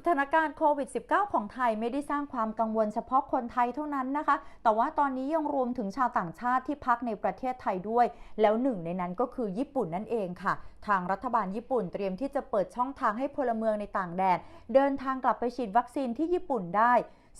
สถานการณ์โควิด -19 ของไทยไม่ได้สร้างความกังวลเฉพาะคนไทยเท่านั้นนะคะ แต่ว่าตอนนี้ยังรวมถึงชาวต่างชาติที่พักในประเทศไทยด้วย แล้วหนึ่งในนั้นก็คือญี่ปุ่นนั่นเองค่ะ ทางรัฐบาลญี่ปุ่นเตรียมที่จะเปิดช่องทางให้พลเมืองในต่างแดน เดินทางกลับไปฉีดวัคซีนที่ญี่ปุ่นได้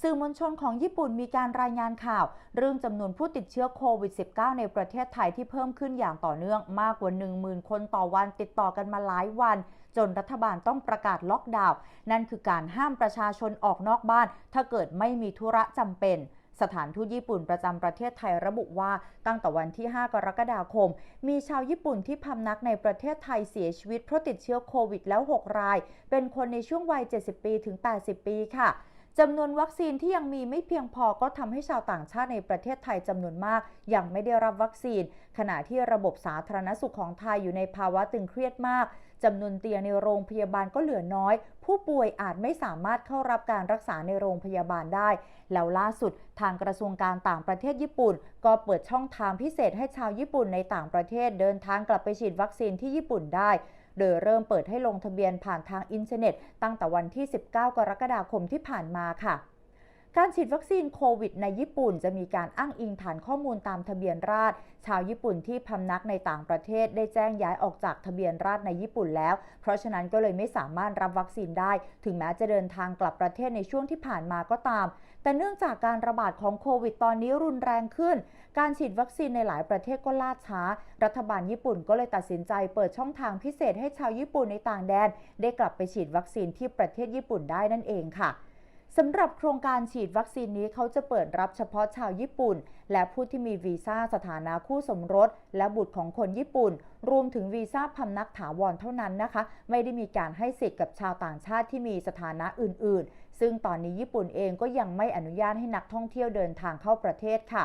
สื่อมวลชนของญี่ปุ่นมีการรายงานข่าว เรื่องจำนวนผู้ติดเชื้อโควิด -19 ในประเทศไทยที่เพิ่มขึ้นอย่างต่อเนื่องมากกว่า 10,000 คนต่อวันติดต่อกันมาหลายวัน จนรัฐบาลต้องประกาศล็อกดาวน์นั่นคือการห้ามประชาชนออกนอกบ้าน ถ้าเกิดไม่มีธุระจำเป็นสถานทูตญี่ปุ่นประจำประเทศไทยระบุว่าตั้งแต่วันที่ 5 กรกฎาคม มีชาวญี่ปุ่นที่พำนักในประเทศไทยเสียชีวิตเพราะติดเชื้อโควิดแล้ว 6 ราย เป็นคนในช่วงวัย 70 ปีถึง 80 ปีค่ะ จำนวนวัคซีนที่ยังมีไม่เพียงพอก็ทำให้ชาวต่างชาติในประเทศไทยจำนวนมาก ยังไม่ได้รับวัคซีน ขณะที่ระบบสาธารณสุขของไทยอยู่ในภาวะตึงเครียดมากจำนวนเตียงในโรงพยาบาลก็เหลือน้อย ผู้ป่วยอาจไม่สามารถเข้ารับการรักษาในโรงพยาบาลได้ แล้วล่าสุดทางกระทรวงการต่างประเทศญี่ปุ่น ก็เปิดช่องทางพิเศษให้ชาวญี่ปุ่นในต่างประเทศเดินทางกลับไปฉีดวัคซีนที่ญี่ปุ่นได้ โดยเริ่มเปิดให้ลงทะเบียนผ่านทางอินเทอร์เน็ต ตั้งแต่วันที่ 19 กรกฎาคมที่ผ่านมาค่ะ การฉีดวัคซีนโควิดในญี่ปุ่นจะมีการอ้างอิงฐานข้อมูลตามทะเบียนราษฎรชาวญี่ปุ่นที่พำนักในต่างประเทศได้แจ้งย้ายออกจากทะเบียนราษฎรในญี่ปุ่นแล้ว เพราะฉะนั้นก็เลยไม่สามารถรับวัคซีนได้ ถึงแม้จะเดินทางกลับประเทศในช่วงที่ผ่านมาก็ตาม แต่เนื่องจากการระบาดของโควิดตอนนี้รุนแรงขึ้น การฉีดวัคซีนในหลายประเทศก็ล่าช้า รัฐบาลญี่ปุ่นก็เลยตัดสินใจเปิดช่องทางพิเศษให้ชาวญี่ปุ่นในต่างแดน ได้กลับไปฉีดวัคซีนที่ประเทศญี่ปุ่นได้นั่นเองค่ะ สำหรับโครงการฉีดวัคซีนนี้เขาจะเปิดรับเฉพาะชาวญี่ปุ่น และผู้ที่มีวีซ่าสถานะคู่สมรส และบุตรของคนญี่ปุ่น รวมถึงวีซ่าพำนักถาวรเท่านั้นนะคะ ไม่ได้มีการให้สิทธิ์กับชาวต่างชาติที่มีสถานะอื่น ๆ ซึ่งตอนนี้ญี่ปุ่นเองก็ยังไม่อนุญาตให้นักท่องเที่ยวเดินทางเข้าประเทศค่ะ